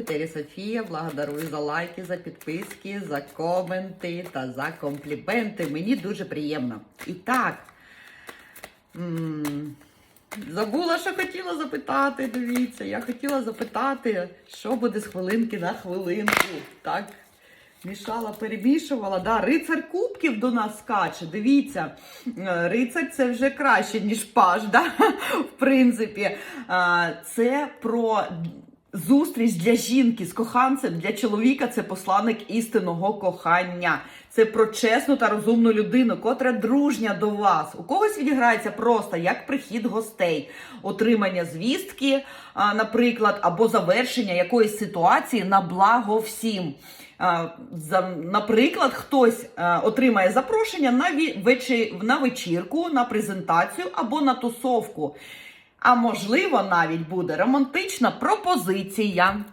Тері Софія, благодарую за лайки, за підписки, за коменти та за компліменти. Мені дуже приємно. І так, забула, що хотіла запитати. Дивіться, я хотіла запитати, що буде з хвилинки на хвилинку. Так, мішала, перемішувала. Да, рицар кубків до нас скаче. Дивіться, рицар це вже краще, ніж паж. Да? В принципі, це про. Зустріч для жінки з коханцем для чоловіка це посланник істинного кохання. Це про чесну та розумну людину, котра дружня до вас. У когось відіграється просто як прихід гостей, отримання звістки, наприклад, або завершення якоїсь ситуації на благо всім. Наприклад, хтось отримає запрошення на вечірку, на презентацію або на тусовку. А можливо, навіть буде романтична пропозиція.